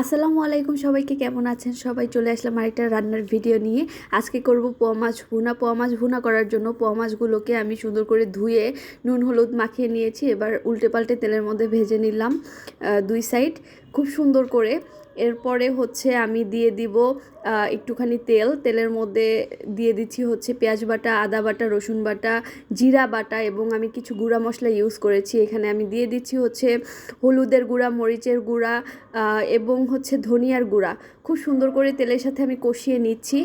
আসসালামু আলাইকুম সবাইকে, কেমন আছেন সবাই? চলে আসলাম আরেকটা রান্নার ভিডিও নিয়ে। আজকে করব পোয়া মাছ ভুনা। পোয়া মাছ ভুনা করার জন্য পোয়া মাছগুলোকে আমি সুন্দর করে ধুয়ে নুন, হলুদ মাখিয়ে নিয়েছি। এবার উল্টে পাল্টে তেলের মধ্যে ভেজে নিলাম দুই সাইড খুব সুন্দর করে। এরপরে হচ্ছে আমি দিয়ে দিব একটুখানি তেল। তেলের মধ্যে দিয়ে দিচ্ছি হচ্ছে পেঁয়াজ বাটা, আদা বাটা, রসুন বাটা, জিরা বাটা এবং আমি কিছু গুঁড়া মশলা ইউজ করেছি। এখানে আমি দিয়ে দিচ্ছি হচ্ছে হলুদের গুঁড়া, মরিচের গুঁড়া এবং হচ্ছে ধনিয়ার গুঁড়া। খুব সুন্দর করে তেলের সাথে আমি কষিয়ে নিচ্ছি।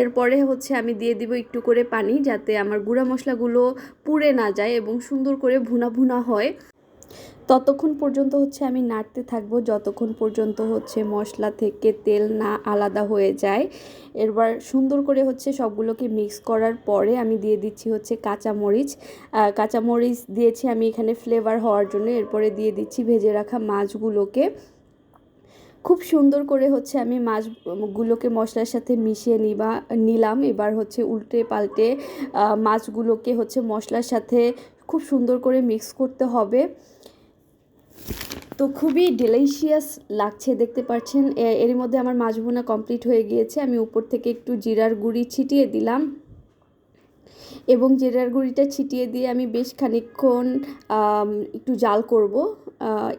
এরপরে হচ্ছে আমি দিয়ে দিব একটু করে পানি যাতে আমার গুঁড়া মশলাগুলো পুড়ে না যায় এবং সুন্দর করে ভুনা ভুনা হয়। ততক্ষণ পর্যন্ত হচ্ছে আমি নাড়তে থাকব। যতক্ষণ পর্যন্ত হচ্ছে মশলা থেকে তেল না আলাদা হয়ে যায়। এবার সুন্দর করে হচ্ছে সবগুলোকে মিক্স করার পরে আমি দিয়ে দিচ্ছি হচ্ছে কাঁচামরিচ। কাঁচামরিচ দিয়েছি আমি এখানে ফ্লেভার হওয়ার জন্য। এরপরে দিয়ে দিচ্ছি ভেজে রাখা মাছগুলোকে। খুব সুন্দর করে হচ্ছে আমি মাছগুলোকে মশলার সাথে মিশিয়ে নিবা, নিলাম। এবার হচ্ছে উল্টে পাল্টে মাছগুলোকে হচ্ছে মশলার সাথে খুব সুন্দর করে মিক্স করতে হবে। তো খুবই ডেলিশিয়াস লাগছে, দেখতে পাচ্ছেন? এর মধ্যে আমার মাছ ভুনা কমপ্লিট হয়ে গিয়েছে। আমি উপর থেকে একটু জিরার গুঁড়ি ছিটিয়ে দিলাম। এবং জিরার গুঁড়িটা ছিটিয়ে দিয়ে আমি বেশ খানিকক্ষণ একটু জাল করব।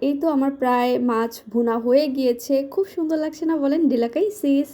এই তো আমার প্রায় মাছ ভুনা হয়ে গিয়েছে। খুব সুন্দর লাগছে না বলেন? ডিলাকাই, সিস।